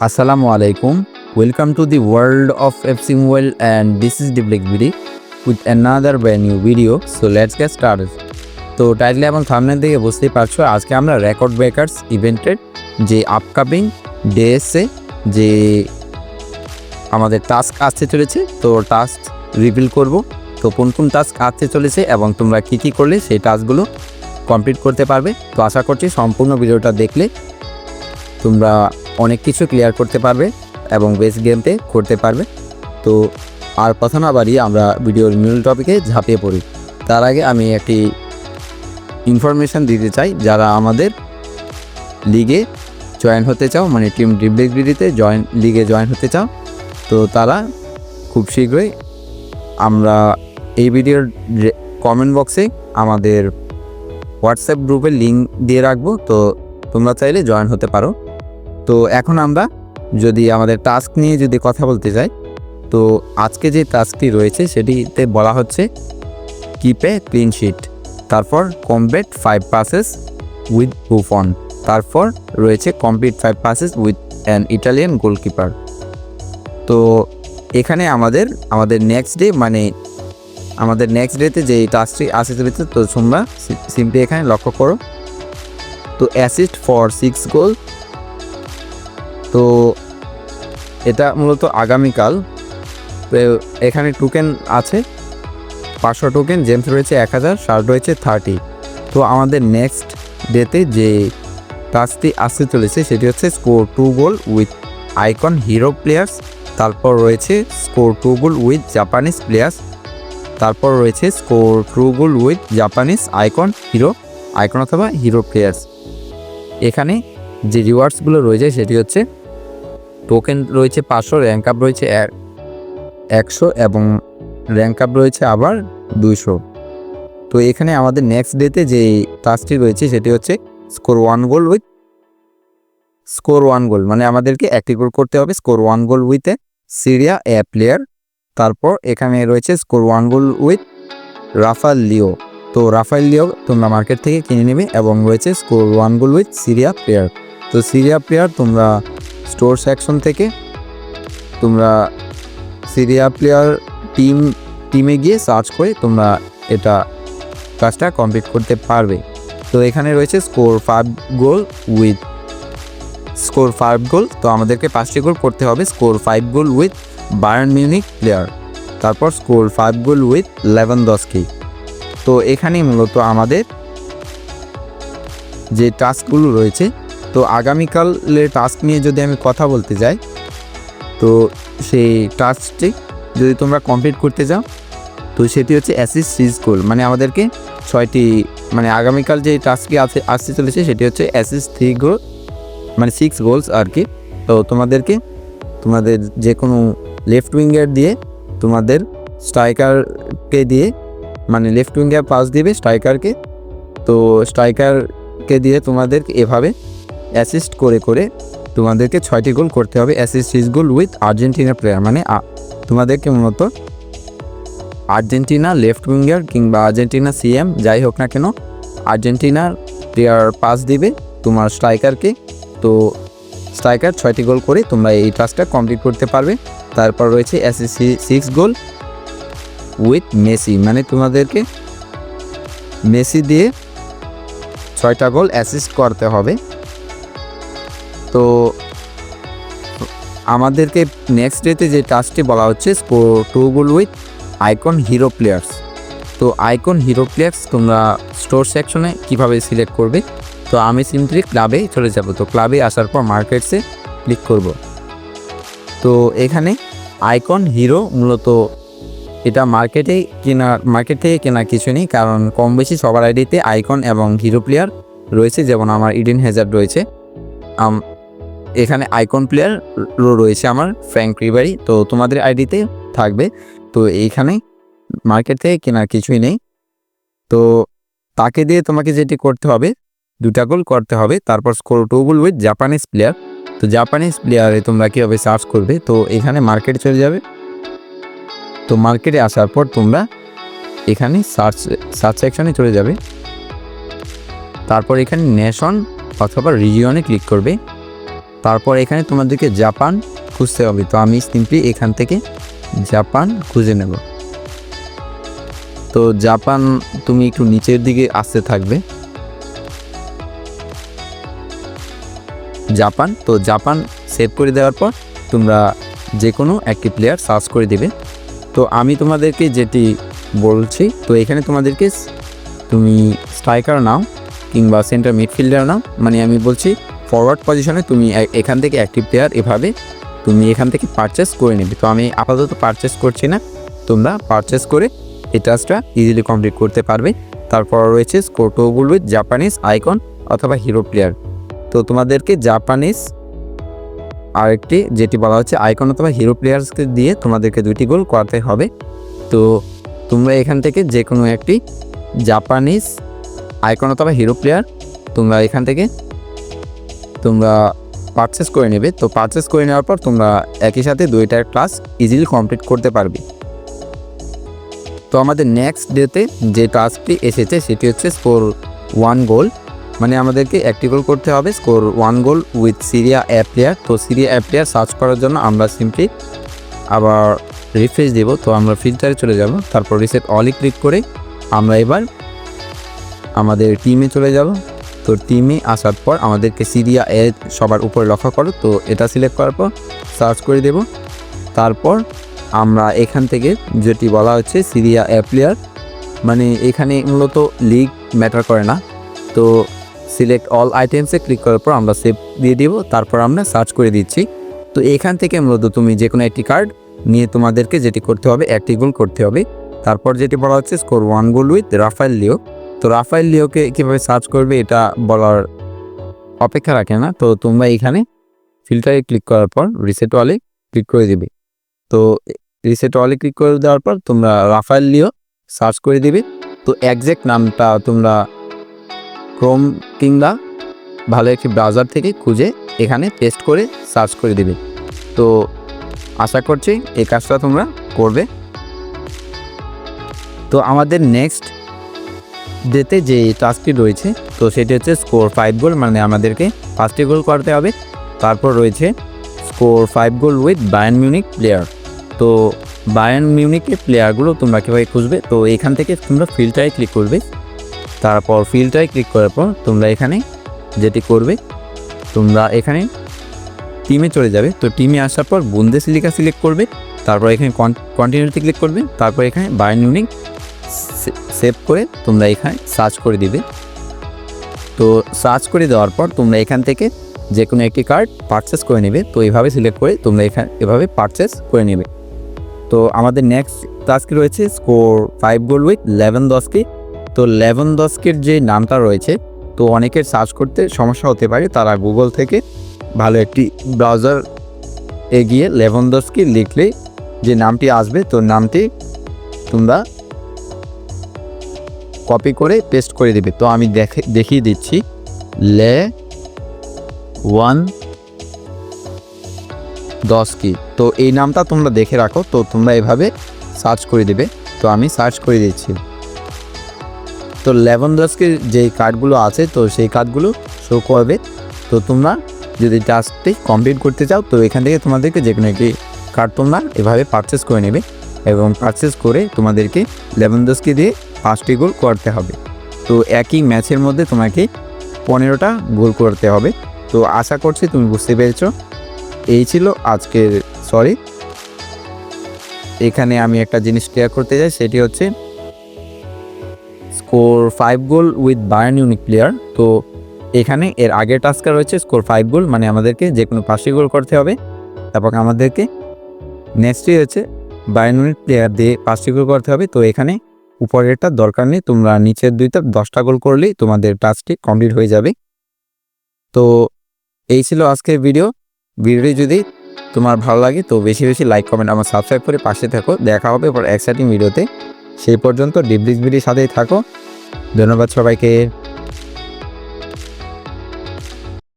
Assalamu আলাইকুম welcome to the world of Mobile and this is the Black Beauty with another brand new video. So, let's get started. তো টাইটলি এবং thumbnail দিকে বুঝতেই পারছ, আজকে আমরা রেকর্ড ব্রেকার্স ইভেন্টের যে আপকামিং ডেসে যে আমাদের টাস্ক আসতে চলেছে, তো টাস্ক রিভিল করব তো, কোন কোন টাস্ক আসতে চলেছে এবং তোমরা কী কী করলে, সেই টাস্কগুলো কমপ্লিট করতে পারবে তো, আশা করছি সম্পূর্ণ ভিডিওটা দেখলে তোমরা অনেক কিছু ক্লিয়ার করতে পারবে এবং বেস গেমতে করতে পারবে। তো আর কথা না বাড়িয়ে আমরা ভিডিওর মূল টপিকে ঝাঁপিয়ে পড়ি। তার আগে আমি একটি ইনফরমেশান দিতে চাই, যারা আমাদের লিগে জয়েন হতে চাও মানে টিম ডিব্লিবিডিতে জয়েন লিগে জয়েন হতে চাও, তো তারা খুব শীঘ্রই আমরা এই ভিডিওর কমেন্ট বক্সে আমাদের হোয়াটসঅ্যাপ গ্রুপের লিঙ্ক দিয়ে রাখব। তো তোমরা চাইলে জয়েন হতে পারো। তো এখন আমরা যদি আমাদের টাস্ক নিয়ে যদি কথা বলতে যাই, তো আজকে যে টাস্কটি রয়েছে সেটিতে বলা হচ্ছে কিপে ক্লিন শিট তারপর complete five passes with Buffon তারপর রয়েছে complete five passes with an Italian goalkeeper তো এখানে আমাদের আমাদের নেক্সট ডে মানে আমাদের নেক্সট ডেতে যে টাস্কটি আসে চলেছে তো তোমরা সিম্পলি এখানে লক্ষ্য করো। তো অ্যাসিস্ট ফর সিক্স গোল তো এটা মূলত আগামীকাল। এখানে টোকেন আছে, পাঁচশো টোকেন জেমস রয়েছে এক হাজার শার্ট রয়েছে থার্টি তো আমাদের নেক্সট ডেতে যে টাস্কটি আসতে চলেছে, সেটি হচ্ছে score two goal with icon hero players তারপর রয়েছে score two goal with Japanese players তারপর রয়েছে score two goal with Japanese icon hero icon অথবা হিরো প্লেয়ার্স এখানে যে রিওয়ার্ডসগুলো রয়েছে সেটি হচ্ছে টোকেন রয়েছে পাঁচশো র্যাঙ্ক আপ রয়েছে এক- একশো এবং র্যাঙ্ক আপ রয়েছে আবার দুইশো। তো এখানে আমাদের নেক্সট ডেতে যে টাস্কটি রয়েছে সেটি হচ্ছে score one goal with score one goal মানে আমাদেরকে একটি গোল করতে হবে score one goal with a Serie A player তারপর এখানে রয়েছে score one goal with Rafael Leao তো রাফাল লিও তোমরা মার্কেট থেকে কিনে নেবে এবং রয়েছে score one goal with Serie player তো সিরিয়া প্লেয়ার তোমরা স্টোর সেকশন থেকে তোমরা সিরিয়া প্লেয়ার টিম, টিমে গিয়ে সার্চ করে তোমরা এটা কাজটা কমপ্লিট করতে পারবে। তো এখানে রয়েছে score five goal with score five goal. তো আমাদেরকে পাঁচটি গোল করতে হবে, score five goal with Bayern Munich player. তারপর score five goal with Lewandowski তো এখানে মূলত আমাদের যে টাস্কগুলো রয়েছে তো আগামীকালের টাস্ক নিয়ে যদি আমি কথা বলতে যাই, তো সেই টাস্কটি যদি তোমরা কমপ্লিট করতে যাও, তো সেটি হচ্ছে অ্যাসিস সিজ গোল মানে আমাদেরকে ছয়টি মানে আগামীকাল যে টাস্কটি আসতে আসতে চলেছে সেটি হচ্ছে অ্যাসিস থ্রি গোল মানে সিক্স গোলস আর কি। তো তোমাদেরকে, তোমাদের যে কোনো লেফট উইঙ্গার দিয়ে তোমাদের স্ট্রাইকারকে দিয়ে মানে লেফট উইঙ্গার পাস দিবে স্ট্রাইকারকে তো স্ট্রাইকারকে দিয়ে তোমাদের এভাবে অ্যাসিস্ট করে করে তোমাদেরকে ছয়টি গোল করতে হবে। Assist six goal with Argentina player মানে তোমাদেরকে মূলত আর্জেন্টিনা লেফট উইঙ্গার কিংবা আর্জেন্টিনা সিএম যাই হোক না কেন আর্জেন্টিনার প্লেয়ার পাস দিবে তোমার স্ট্রাইকারকে তো স্ট্রাইকার ছয়টি গোল করে তোমরা এই টাস্কটা কমপ্লিট করতে পারবে। তারপর রয়েছে SSC six goal with Messi মানে তোমাদেরকে মেসি দিয়ে ছয়টা গোল অ্যাসিস্ট করতে হবে। তো আমাদেরকে নেক্সট ডেতে যে টাস্কটি বলা হচ্ছে two goal with icon hero players তো আইকন হিরো প্লেয়ার্স তোমরা স্টোর সেকশনে কীভাবে সিলেক্ট করবে? তো আমি সিম্পলি ক্লাবে চলে যাব। তো ক্লাবে আসার পর মার্কেটসে ক্লিক করব। তো এখানে আইকন হিরো মূলত এটা মার্কেটে কেনা মার্কেট থেকে কেনা কিছু নেই, কারণ কম বেশি সবার আইডিতে আইকন এবং হিরো প্লেয়ার রয়েছে, যেমন আমার ইডেন হেজার রয়েছে। এখানে আইকন প্লেয়ার রয়েছে আমার ফ্র্যাঙ্ক রিবারি তো তোমাদের আইডিতে থাকবে। তো এইখানে মার্কেট থেকে কেনার কিছুই নেই। তো তাকে দিয়ে তোমাকে যেটি করতে হবে, দুটা গোল করতে হবে, তারপর score two goal with Japanese player তো জাপানিজ প্লেয়ারে তোমরা কীভাবে সার্চ করবে? তো এখানে মার্কেটে চলে যাবে। তো মার্কেটে আসার পর তোমরা এখানে সার্চ সার্চ সেকশনে চলে যাবে। তারপর এখানে নেশন অথবা রিজিয়নে ক্লিক করবে। তারপর এখানে তোমাদেরকে জাপান খুঁজতে হবে। তো আমি সিম্পলি এখান থেকে জাপান খুঁজে নেব। তো জাপান তুমি একটু নিচের দিকে আসতে থাকবে। জাপান, তো জাপান সেভ করে দেওয়ার পর তোমরা যে কোনো একটি প্লেয়ার সার্চ করে দিবে। তো আমি তোমাদেরকে যেটি বলছি, তো এখানে তোমাদেরকে তুমি স্ট্রাইকার নাও কিংবা সেন্টার মিডফিল্ডার নাও। মানে আমি বলছি ফরওয়ার্ড পজিশনে তুমি এখান থেকে অ্যাক্টিভ প্লেয়ার এভাবে তুমি এখান থেকে পারচেস করে নেবে। তো আমি আপাতত পারচেস করছি না। তোমরা পারচেস করে এই টাস্কটা ইজিলি কমপ্লিট করতে পারবে। তারপর রয়েছে score two goal with Japanese icon অথবা হিরো প্লেয়ার তো তোমাদেরকে জাপানিজ আরেকটি যেটি বলা হচ্ছে আইকন অথবা হিরো প্লেয়ার্সকে দিয়ে তোমাদেরকে দুইটি গোল করাতে হবে। তো তোমরা এখান থেকে যে কোনো একটি জাপানিজ আইকন অথবা হিরো প্লেয়ার তোমরা এখান থেকে তোমরা পারচেস করে নেবে। তো পারচেস করে নেওয়ার পর তোমরা একই সাথে দুইটার ক্লাস ইজিলি কমপ্লিট করতে পারবে। তো আমাদের নেক্সট ডেতে যে টাস্কটি এসেছে, সেটি হচ্ছে স্কোর ওয়ান গোল মানে আমাদেরকে একটি গোল করতে হবে score one goal with Serie A player তো সিরিয়া অ্যাপ প্লেয়ার সার্চ করার জন্য আমরা সিম্পলি আবার রিফ্রেশ দেব। তো আমরা ফিল্টারে চলে যাব, তারপর রিসেট অলি ক্লিক করে আমরা এবার আমাদের টিমে চলে যাব। তো টিমে আসার পর আমাদেরকে সিরিয়া এ সবার উপরে লক্ষ্য করো। তো এটা সিলেক্ট করার পর সার্চ করে দেব। তারপর আমরা এখান থেকে যেটি বলা হচ্ছে সিরিয়া অ্যাপ প্লেয়ার মানে এখানে মূলত লিগ ম্যাটার করে না। তো সিলেক্ট অল আইটেমসে ক্লিক করার পর আমরা সেভ দিয়ে দিব। তারপর আমরা সার্চ করে দিচ্ছি। তো এখান থেকে মূলত তুমি যে কোনো একটি কার্ড নিয়ে তোমাদেরকে যেটি করতে হবে, একটি গোল করতে হবে। তারপর যেটি বলা হচ্ছে score one goal with Rafael Leao তো রাফায়েল লিওকে কীভাবে সার্চ করবে এটা বলার অপেক্ষা রাখে না। তো তোমরা এখানে ফিল্টারে ক্লিক করার পর রিসেট ওয়ালে ক্লিক করে দিবে। তো রিসেট ওয়ালে ক্লিক করে দেওয়ার পর তোমরা রাফায়েল লিও সার্চ করে দিবে। তো একজ্যাক্ট নামটা তোমরা ক্রোম কিংবা ভালো একটি ব্রাউজার থেকে খুঁজে এখানে পেস্ট করে সার্চ করে দিবে। তো আশা করছি এই কাজটা তোমরা করবে। তো আমাদের নেক্সট ডেতে যে টাস্কটি রয়েছে, তো সেটি হচ্ছে স্কোর ফাইভ গোল মানে আমাদেরকে পাঁচটি গোল করতে হবে। তারপর রয়েছে score five goal with Bayern Munich player তো বায়ান মিউনিকের প্লেয়ারগুলো তোমরা কীভাবে খুঁজবে? তো এখান থেকে তোমরা ফিল্টারে ক্লিক করবে। তারপর ফিল্টারে ক্লিক করার পর তোমরা এখানে যেটি করবে, তোমরা এখানে টিমে চলে যাবে। তো টিমে আসার পর বুন্দে সিলিকা সিলেক্ট করবে। তারপর এখানে কন্টিনিউতে ক্লিক করবে। তারপর এখানে বায়ান ইউনিক সেভ করে তোমরা এখানে সার্চ করে দিবে। তো সার্চ করে দেওয়ার পর তোমরা এখান থেকে যে কোনো একটি কার্ড পারচেস করে নেবে। তো এইভাবে সিলেক্ট করে তোমরা এখানে এভাবে পারচেস করে নেবে। তো আমাদের নেক্সট টাস্ক রয়েছে score five goal with Lewandowski তো লেভেন দশকের যে নামটা রয়েছে, তো অনেকের সার্চ করতে সমস্যা হতে পারে। তারা গুগল থেকে ভালো একটি ব্রাউজার এগিয়ে লেভেন দশকে লিখলে যে নামটি আসবে, তো নামটি তোমরা কপি করে পেস্ট করে দেবে। তো আমি দেখে, দেখিয়ে দিচ্ছি। লে ওয়ান দশ কি। তো এই নামটা তোমরা দেখে রাখো। তো তোমরা এভাবে সার্চ করে দেবে। তো আমি সার্চ করে দিচ্ছি। তো লেভেন দশকে যে কার্ডগুলো আছে, তো সেই কার্ডগুলো শো করবে। তো তোমরা যদি টাস্কটি কমপ্লিট করতে চাও, তো এখান থেকে তোমাদেরকে যে কোনো একটি কার্ড তোমরা এভাবে পারচেস করে নেবে এবং পারচেস করে তোমাদেরকে লেভেন দশকে দিয়ে পাঁচটি গোল করতে হবে। তো একই ম্যাচের মধ্যে তোমাকে পনেরোটা গোল করতে হবে। তো আশা করছি তুমি বুঝতে পেরেছ। এই ছিল আজকের সরি এখানে আমি একটা জিনিস ক্লিয়ার করতে চাই, সেটি হচ্ছে score five goal with Bayern Munich player তো এখানে এর আগের টাস্কা রয়েছে স্কোর ফাইভ গোল মানে আমাদেরকে যে কোনো পাঁচটি গোল করতে হবে। তারপর আমাদেরকে নেক্সটই হচ্ছে বায়ান ইউনিক প্লেয়ার দিয়ে পাঁচটি গোল করতে হবে। তো এখানে উপরেরটা দরকার নেই, তোমরা নিচের দুইটা, দশটা গোল করলেই তোমাদের টাস্কটি কমপ্লিট হয়ে যাবে। তো এই ছিল আজকের ভিডিও। ভিডিওটি যদি তোমার ভালো লাগে, তো বেশি বেশি লাইক, কমেন্ট আমার সাবস্ক্রাইব করে পাশে থাকো। দেখা হবে পর এক্সাইটিং ভিডিওতে। সেই পর্যন্ত ডিপ্লিক্স ভিডিওর সাথেই থাকো। ধন্যবাদ সবাইকে।